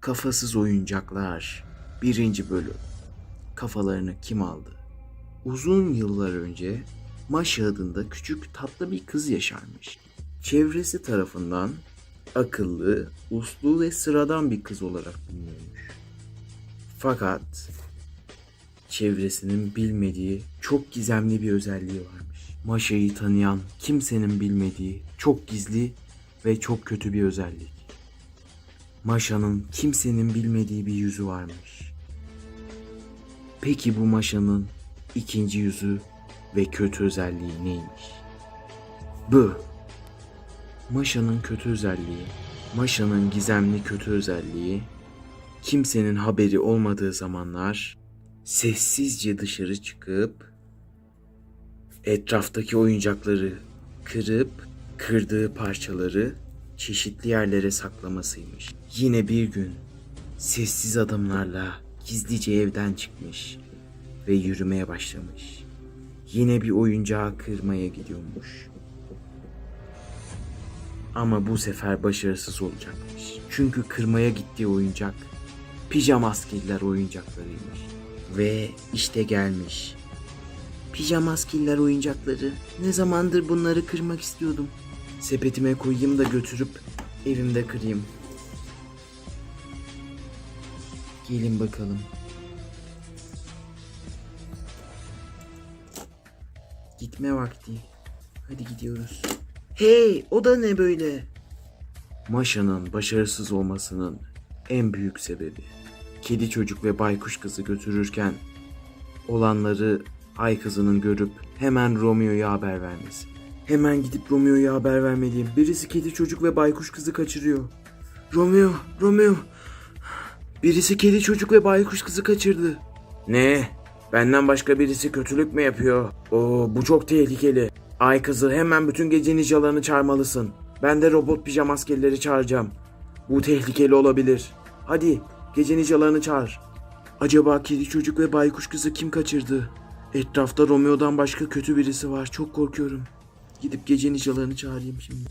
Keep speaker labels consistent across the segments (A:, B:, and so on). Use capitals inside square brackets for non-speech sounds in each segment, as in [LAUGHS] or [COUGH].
A: Kafasız Oyuncaklar 1. Bölüm Kafalarını kim aldı? Uzun yıllar önce Maşa adında küçük tatlı bir kız yaşarmış. Çevresi tarafından akıllı, uslu ve sıradan bir kız olarak biliniyormuş. Fakat çevresinin bilmediği çok gizemli bir özelliği varmış. Maşa'yı tanıyan kimsenin bilmediği çok gizli ve çok kötü bir özellik. Maşa'nın kimsenin bilmediği bir yüzü varmış. Peki bu Maşa'nın ikinci yüzü ve kötü özelliği neymiş? Bu. Maşa'nın kötü özelliği, Maşa'nın gizemli kötü özelliği, kimsenin haberi olmadığı zamanlar sessizce dışarı çıkıp etraftaki oyuncakları kırıp kırdığı parçaları çeşitli yerlere saklamasıymış. Yine bir gün sessiz adımlarla gizlice evden çıkmış ve yürümeye başlamış. Yine bir oyuncağı kırmaya gidiyormuş. Ama bu sefer başarısız olacakmış. Çünkü kırmaya gittiği oyuncak pijama askeriler oyuncaklarıymış. Ve işte gelmiş. Pijama askeriler oyuncakları. Ne zamandır bunları kırmak istiyordum. Sepetime koyayım da götürüp evimde kırayım. Gelin bakalım. Gitme vakti. Hadi gidiyoruz. Hey, o da ne böyle? Maşa'nın başarısız olmasının en büyük sebebi kedi çocuk ve baykuş kızı götürürken olanları ay kızının görüp hemen Romeo'ya haber vermesi. Hemen gidip Romeo'ya haber vermeliyim. Birisi kedi çocuk ve baykuş kızı kaçırıyor. Romeo, Romeo. Birisi kedi çocuk ve baykuş kızı kaçırdı. Ne? Benden başka birisi kötülük mü yapıyor? Oo, bu çok tehlikeli. Ay kızı hemen bütün gece ninjalarını çağırmalısın. Ben de robot pijama askerleri çağıracağım. Bu tehlikeli olabilir. Hadi gece ninjalarını çağır. Acaba kedi çocuk ve baykuş kızı kim kaçırdı? Etrafta Romeo'dan başka kötü birisi var. Çok korkuyorum. Gidip gece ninjalarını çağırayım şimdi.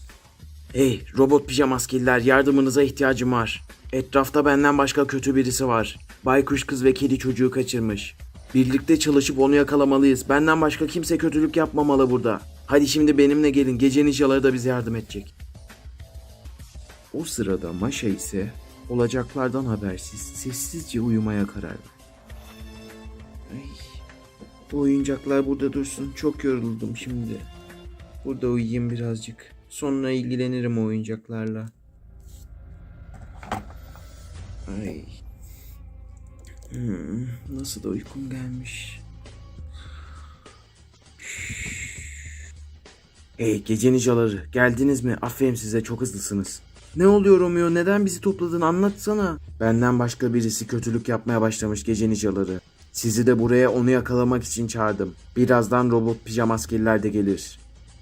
A: Hey robot pijama askerler yardımınıza ihtiyacım var. Etrafta benden başka kötü birisi var. Baykuş kız ve kedi çocuğu kaçırmış. Birlikte çalışıp onu yakalamalıyız. Benden başka kimse kötülük yapmamalı burada. Hadi şimdi benimle gelin. Gece ninjaları da bize yardım edecek. O sırada Maşa ise olacaklardan habersiz sessizce uyumaya karar verdi. Ay, bu oyuncaklar burada dursun. Çok yoruldum şimdi. Burada uyuyayım birazcık. Sonra ilgilenirim o oyuncaklarla. Ay. Hmm, nasıl da uykum gelmiş. Hey gece ninjaları geldiniz mi? Aferin size çok hızlısınız. Ne oluyor Romeo? Neden bizi topladın? Anlatsana. Benden başka birisi kötülük yapmaya başlamış gece ninjaları. Sizi de buraya onu yakalamak için çağırdım. Birazdan robot pijama askerler de gelir.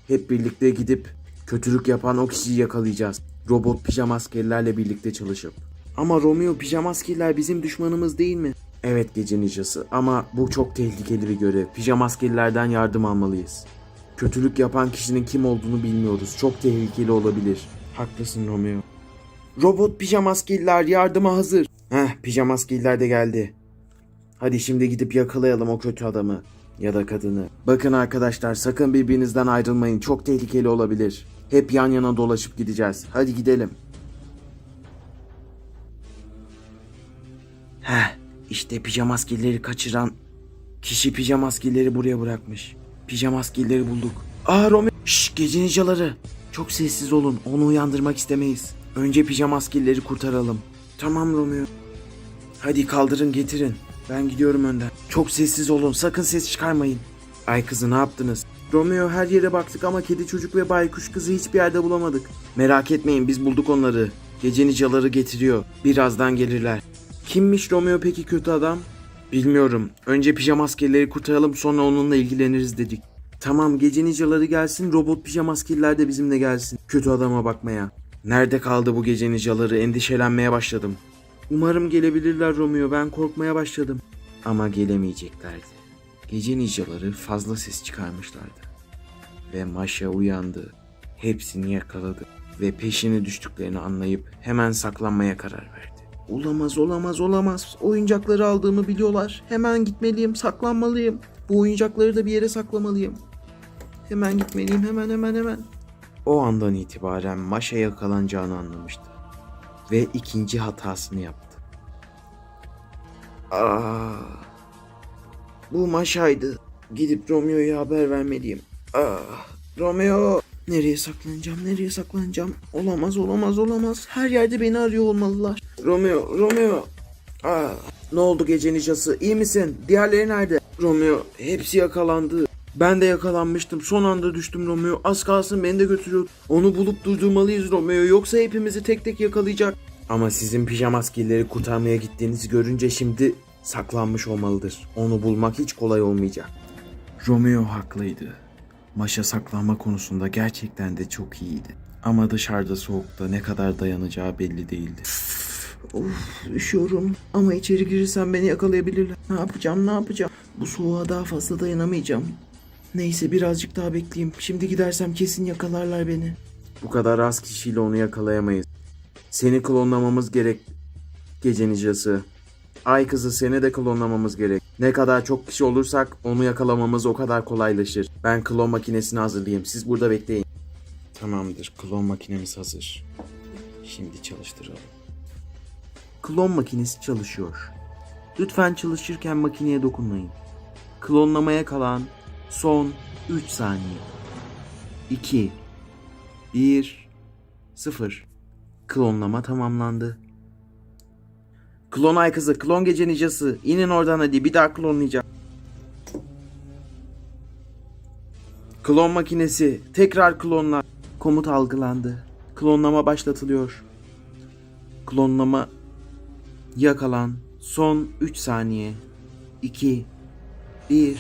A: Hep birlikte gidip kötülük yapan o kişiyi yakalayacağız. Robot pijama askerlerle birlikte çalışıp. Ama Romeo pijama askerler bizim düşmanımız değil mi? Evet gece ninjası ama bu çok tehlikeli bir görev. Pijama askerlerden yardım almalıyız. Kötülük yapan kişinin kim olduğunu bilmiyoruz. Çok tehlikeli olabilir. Haklısın Romeo. Robot pijama askerler yardıma hazır. Heh pijama askerler de geldi. Hadi şimdi gidip yakalayalım o kötü adamı ya da kadını. Bakın arkadaşlar sakın birbirinizden ayrılmayın. Çok tehlikeli olabilir. Hep yan yana dolaşıp gideceğiz. Hadi gidelim. Heh, işte pijama askerleri kaçıran kişi pijama askerleri buraya bırakmış. Pijama askerleri bulduk. Aa Romeo. Şşş gece ninjaları. Çok sessiz olun. Onu uyandırmak istemeyiz. Önce pijama askerleri kurtaralım. Tamam Romeo. Hadi kaldırın getirin. Ben gidiyorum önden. Çok sessiz olun. Sakın ses çıkarmayın. Ay kızı ne yaptınız? Romeo her yere baktık ama kedi çocuk ve baykuş kızı hiçbir yerde bulamadık. Merak etmeyin biz bulduk onları. Gece nicaları getiriyor. Birazdan gelirler. Kimmiş Romeo peki kötü adam? Bilmiyorum. Önce pijama askerleri kurtaralım sonra onunla ilgileniriz dedik. Tamam gece nicaları gelsin robot pijama askerler de bizimle gelsin. Kötü adama bakmaya. Nerede kaldı bu gece nicaları endişelenmeye başladım. Umarım gelebilirler Romeo ben korkmaya başladım. Ama gelemeyeceklerdi. Gece ninjaları fazla ses çıkarmışlardı. Ve Maşa uyandı. Hepsini yakaladı. Ve peşine düştüklerini anlayıp hemen saklanmaya karar verdi. Olamaz olamaz olamaz. Oyuncakları aldığımı biliyorlar. Hemen gitmeliyim saklanmalıyım. Bu oyuncakları da bir yere saklamalıyım. Hemen gitmeliyim hemen hemen hemen. O andan itibaren Maşa yakalanacağını anlamıştı. Ve ikinci hatasını yaptı. Aa, bu Maşa'ydı. Gidip Romeo'ya haber vermeliyim. Ah, Romeo. Nereye saklanacağım? Nereye saklanacağım? Olamaz, olamaz, olamaz. Her yerde beni arıyor olmalılar. Romeo, Romeo. Ah, ne oldu gece nicası? İyi misin? Diğerleri nerede? Romeo, hepsi yakalandı. Ben de yakalanmıştım. Son anda düştüm Romeo. Az kalsın beni de götürüyor. Onu bulup durdurmalıyız Romeo. Yoksa hepimizi tek tek yakalayacak. Ama sizin pijama askerleri kurtarmaya gittiğinizi görünce şimdi saklanmış olmalıdır. Onu bulmak hiç kolay olmayacak. Romeo haklıydı. Maşa saklanma konusunda gerçekten de çok iyiydi. Ama dışarıda soğukta ne kadar dayanacağı belli değildi. Of üşüyorum ama içeri girirsem beni yakalayabilirler. Ne yapacağım ne yapacağım? Bu soğuğa daha fazla dayanamayacağım. Neyse birazcık daha bekleyeyim. Şimdi gidersem kesin yakalarlar beni. Bu kadar az kişiyle onu yakalayamayız. Seni klonlamamız gerek. Gece nicası. Ay kızı seni de klonlamamız gerek. Ne kadar çok kişi olursak onu yakalamamız o kadar kolaylaşır. Ben klon makinesini hazırlayayım. Siz burada bekleyin. Tamamdır. Klon makinemiz hazır. Şimdi çalıştıralım. Klon makinesi çalışıyor. Lütfen çalışırken makineye dokunmayın. Klonlamaya kalan son 3 saniye. 2 1 0 Klonlama tamamlandı. Klon ay kızı, klon gece nicası. İnin oradan hadi bir daha klonlayacağım. Klon makinesi, tekrar klonla. Komut algılandı. Klonlama başlatılıyor. Klonlama yakalan. Son 3 saniye. 2 1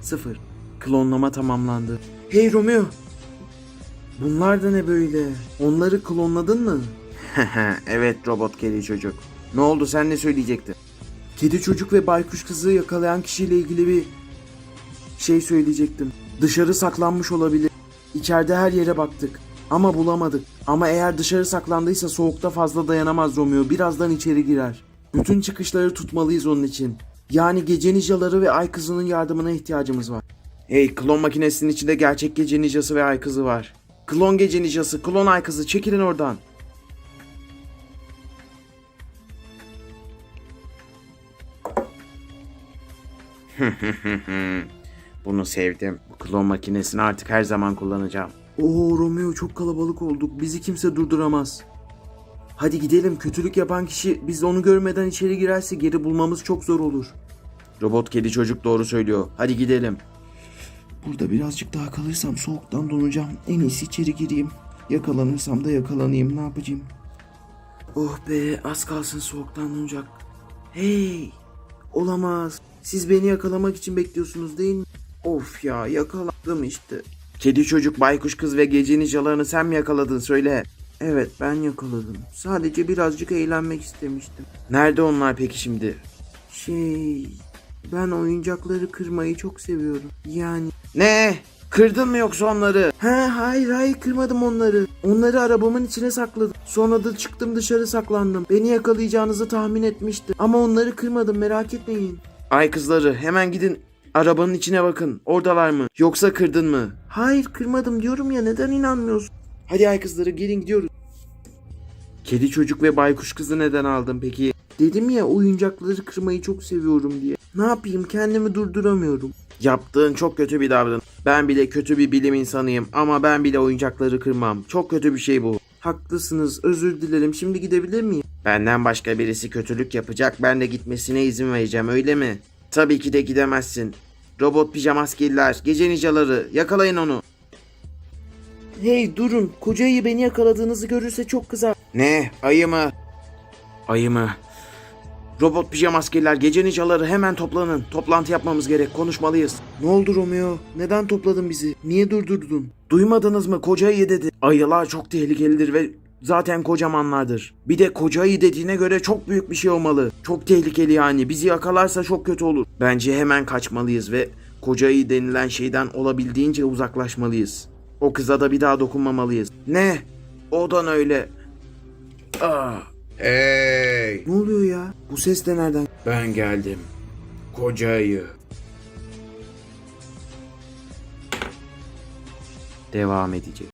A: 0 Klonlama tamamlandı. Hey Romeo. Bunlar da ne böyle? Onları klonladın mı? [LAUGHS] evet robot kedi çocuk. Ne oldu sen ne söyleyecektin? Kedi çocuk ve baykuş kızı yakalayan kişiyle ilgili bir şey söyleyecektim. Dışarı saklanmış olabilir. İçeride her yere baktık. Ama bulamadık. Ama eğer dışarı saklandıysa soğukta fazla dayanamaz Romeo. Birazdan içeri girer. Bütün çıkışları tutmalıyız onun için. Yani gece nicaları ve ay kızının yardımına ihtiyacımız var. Hey klon makinesinin içinde gerçek gece nicası ve ay kızı var. Klon gece nicası, klon ay kızı çekilin oradan. [LAUGHS] Bunu sevdim. Bu klon makinesini artık her zaman kullanacağım. Oo Romeo çok kalabalık olduk. Bizi kimse durduramaz. Hadi gidelim. Kötülük yapan kişi biz onu görmeden içeri girerse geri bulmamız çok zor olur. Robot kedi çocuk doğru söylüyor. Hadi gidelim. Burada birazcık daha kalırsam soğuktan donacağım. En iyisi içeri gireyim. Yakalanırsam da yakalanayım. Ne yapacağım? Oh be az kalsın soğuktan donacak. Hey! Olamaz. Siz beni yakalamak için bekliyorsunuz değil mi? Of ya yakaladım işte. Kedi çocuk, baykuş kız ve gece nicalarını sen mi yakaladın söyle. Evet ben yakaladım. Sadece birazcık eğlenmek istemiştim. Nerede onlar peki şimdi? Şey... Ben oyuncakları kırmayı çok seviyorum. Yani... Ne? Kırdın mı yoksa onları? He hayır hayır kırmadım onları. Onları arabamın içine sakladım. Sonra da çıktım dışarı saklandım. Beni yakalayacağınızı tahmin etmiştim. Ama onları kırmadım merak etmeyin. Ay kızları hemen gidin arabanın içine bakın. Oradalar mı? Yoksa kırdın mı? Hayır kırmadım diyorum ya neden inanmıyorsun? Hadi ay kızları gelin gidiyoruz. Kedi çocuk ve baykuş kızı neden aldın peki? Dedim ya oyuncakları kırmayı çok seviyorum diye. Ne yapayım kendimi durduramıyorum. Yaptığın çok kötü bir davranış. Ben bile kötü bir bilim insanıyım ama ben bile oyuncakları kırmam. Çok kötü bir şey bu. Haklısınız özür dilerim şimdi gidebilir miyim? Benden başka birisi kötülük yapacak ben de gitmesine izin vereceğim öyle mi? Tabii ki de gidemezsin. Robot pijamaskiller, gece nicaları yakalayın onu. Hey durun koca ayı beni yakaladığınızı görürse çok kızar. Ne ayı mı? Ayı mı? Robot pijama askerler gece nicaları hemen toplanın. Toplantı yapmamız gerek konuşmalıyız. Ne oldu Romeo? Neden topladın bizi? Niye durdurdun? Duymadınız mı koca ayı dedi. Ayılar çok tehlikelidir ve zaten kocamanlardır. Bir de koca ayı dediğine göre çok büyük bir şey olmalı. Çok tehlikeli yani. Bizi yakalarsa çok kötü olur. Bence hemen kaçmalıyız ve koca ayı denilen şeyden olabildiğince uzaklaşmalıyız. O kıza da bir daha dokunmamalıyız. Ne? Odan öyle. Ah.
B: Hey!
A: Ne Bu ses de nereden? Ben geldim. Koca ayı. Devam edecek.